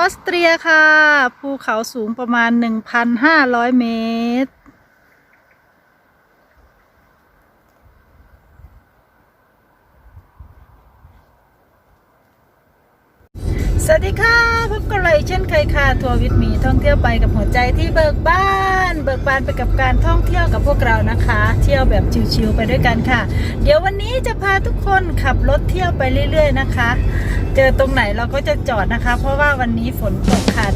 ออสเตรียค่ะ ภูเขาสูงประมาณ 1,500 เมตร วัสดีค่ะ พบกันเลยเช่นเคยค่ะทัวร์วิทมีท่องเที่ยวไปกับหัวใจที่เบิกบาน เบิกบานไปกับการท่องเที่ยวกับพวกเรานะคะ เที่ยวแบบชิวๆไปด้วยกันค่ะ เดี๋ยววันนี้จะพาทุกคนขับรถเที่ยวไปเรื่อย ๆ นะคะ เจอตรงไหนเราก็จะจอดนะคะ เพราะว่าวันนี้ฝนตกค่ะ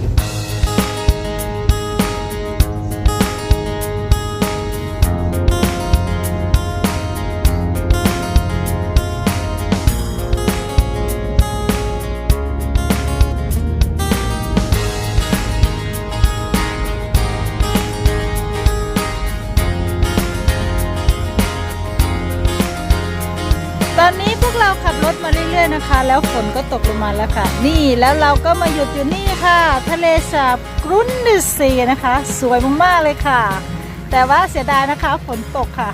รื่อยๆนะคะ แล้วฝนก็ตกลงมาแล้วค่ะ นี่แล้วเราก็มาหยุดอยู่นี่ค่ะ ทะเลสาบกรุนดิซีนะคะ สวยมากๆเลยค่ะ แต่ว่าเสียดายนะคะฝนตกค่ะ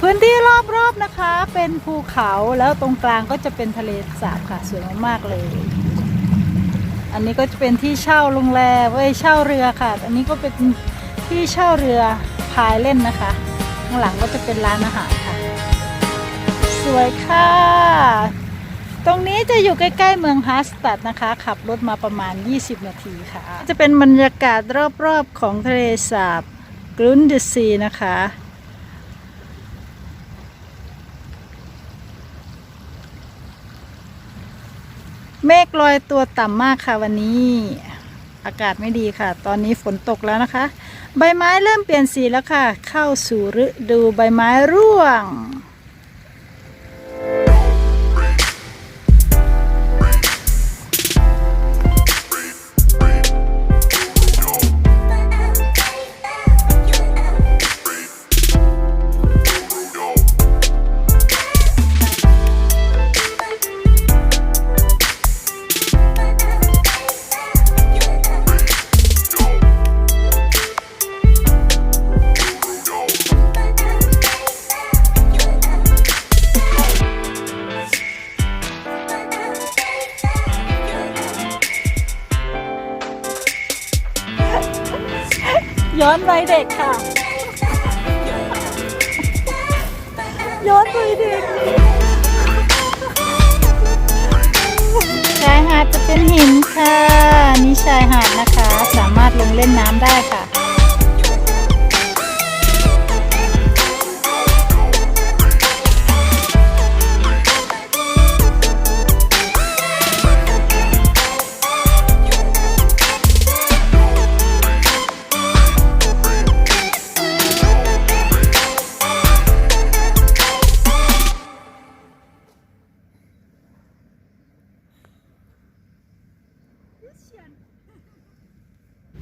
พื้นที่รอบๆนะคะ เป็นภูเขาแล้วตรงกลางก็จะเป็นทะเลสาบค่ะ สวยมากๆเลย อันนี้ก็จะเป็นที่เช่าโรงแรมเอ้ยเช่าเรือค่ะ อันนี้ก็เป็นที่เช่าเรือพายเล่นนะคะ ข้างหลังก็จะเป็นร้านอาหาร สวยค่ะ ตรงนี้จะอยู่ใกล้ ๆ เมืองฮัสตัดนะคะ ขับรถมาประมาณ 20 นาทีค่ะ จะเป็นบรรยากาศรอบ ๆ ของทะเลสาบกรุนเดซีนะคะเมฆลอยตัวต่ำมากค่ะวันนี้อากาศไม่ดีค่ะ ตอนนี้ฝนตกแล้วนะคะ ใบไม้เริ่มเปลี่ยนสีแล้วค่ะ เข้าสู่ฤดูใบไม้ร่วง ย้อนวัยเด็กค่ะ ย้อนวัยเด็กชายหาดจะเป็นหินค่ะ นี่ชายหาดนะคะ สามารถลงเล่นน้ำได้ค่ะ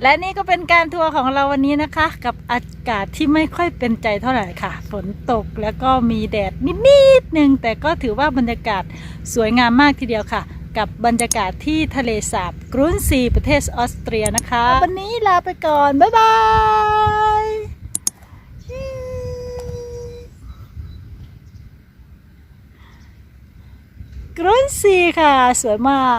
และนี่ก็เป็นการทัวร์ของเราวันนี้นะคะ กับอากาศที่ไม่ค่อยเป็นใจเท่าไหร่ค่ะ ฝนตกแล้วก็มีแดดนิดๆนึง แต่ก็ถือว่าบรรยากาศสวยงามมากทีเดียวค่ะ กับบรรยากาศที่ทะเลสาบกรุนซีประเทศออสเตรียนะคะ วันนี้ลาไปก่อน บ๊ายบายกรุนซีค่ะ สวยมาก